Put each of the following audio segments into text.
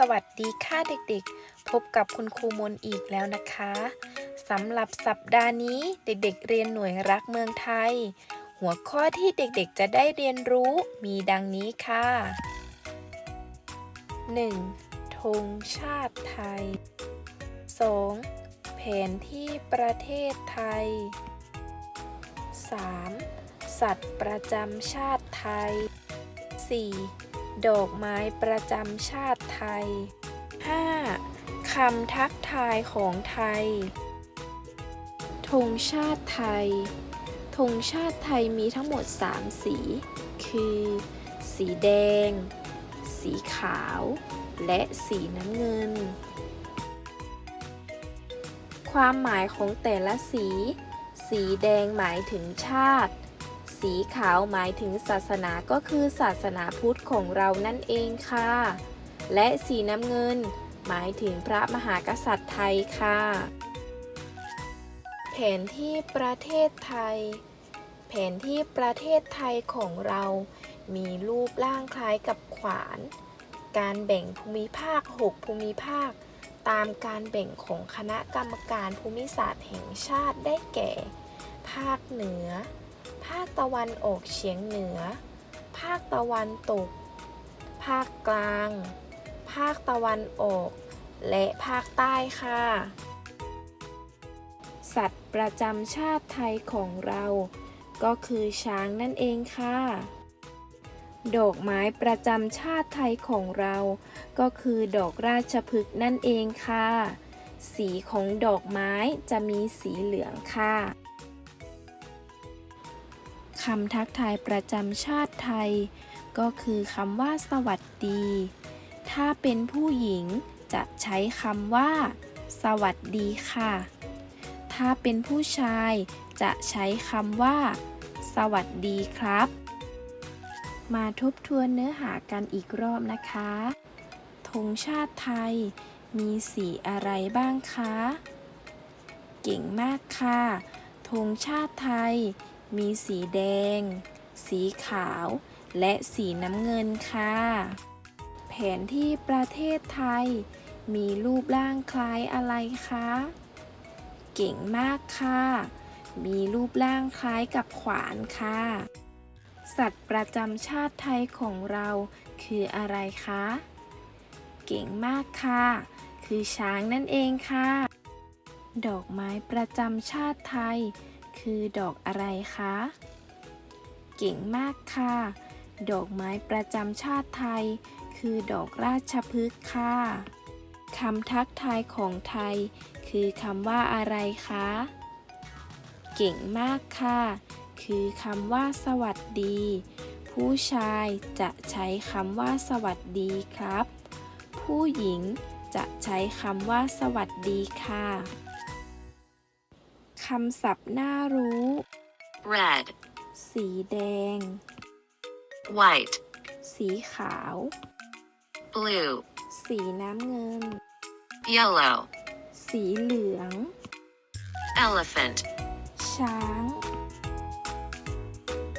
สวัสดีค่ะเด็กๆ พบกับคุณครูมนอีกแล้วนะคะสำหรับสัปดาห์นี้เด็กๆ เรียนหน่วยรักเมืองไทย หัวข้อที่เด็กๆ จะได้เรียนรู้มีดังนี้ค่ะ 1. ธงชาติไทย 2. แผนที่ประเทศไทย 3. สัตว์ประจำชาติไทย 4. ดอกไม้ประจำชาติไทย 5. คำทักทายของไทย ธงชาติไทย ธงชาติไทยมีทั้งหมด 3 สี คือ สีแดง สีขาว และสีน้ำเงิน ความหมายของแต่ละสี สีแดงหมายถึงชาติ สีขาวหมายถึงศาสนาก็คือศาสนาพุทธของเรานั่นเองค่ะ และสีน้ำเงิน หมายถึงพระมหากษัตริย์ไทยค่ะ แผนที่ประเทศไทย แผนที่ประเทศไทยของเรา มีรูปร่างคล้ายกับขวาน การแบ่งภูมิภาค 6 ภูมิภาค ตามการแบ่งของคณะกรรมการภูมิศาสตร์แห่งชาติได้แก่ ภาคเหนือ ตะวันออกเฉียงเหนือ ภาคตะวันตก ภาคกลาง ภาคตะวันออก และภาคใต้ค่ะ สัตว์ประจำชาติไทยของเรา ก็คือช้างนั่นเองค่ะ ดอกไม้ประจำชาติไทยของเรา ก็คือดอกราชพฤกษ์นั่นเองค่ะ สีของดอกไม้จะมีสีเหลืองค่ะ คำทักทายประจำชาติไทย ก็คือคำว่า สวัสดี ถ้าเป็นผู้หญิงจะใช้คำว่า สวัสดีค่ะ ถ้าเป็นผู้ชายจะใช้คำว่า สวัสดีครับ มาทบทวนเนื้อหากันอีกรอบนะคะธงชาติไทย มีสีอะไรบ้างคะ เก่งมากค่ะธงชาติไทย มีสีแดง สีขาว และสีน้ำเงินค่ะ แผนที่ประเทศไทย มีรูปร่างคล้ายอะไรคะ เก่งมากค่ะ มีรูปร่างคล้ายกับขวานค่ะ สัตว์ประจำชาติไทยของเราคืออะไรคะ เก่งมากค่ะ คือช้างนั่นเองค่ะ ดอกไม้ประจำชาติไทย คือดอกอะไรคะ เก่งมากค่ะ ดอกไม้ประจำชาติไทย คือดอกราชพฤกษ์ค่ะคำทักทายของไทย คือคำว่าอะไรคะ เก่งมากค่ะ คือคำว่าสวัสดี ผู้ชายจะใช้คำว่าสวัสดีครับ ผู้หญิงจะใช้คำว่าสวัสดีค่ะ คำศัพท์น่ารู้ red, สีแดง white, สีขาว blue, สีน้ำเงิน yellow, สีเหลือง elephant, ช้าง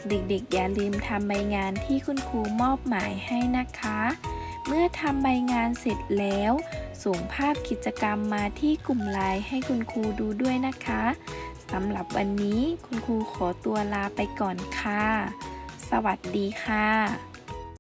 เด็กๆ อย่าลืมทำใบงานที่คุณครูมอบหมายให้นะคะ เมื่อทำใบงานเสร็จแล้ว ส่งภาพกิจกรรมมาที่กลุ่มไลน์ให้คุณครูดูด้วยนะคะสำหรับวันนี้คุณครูขอตัวลาไปก่อนค่ะ สวัสดีค่ะ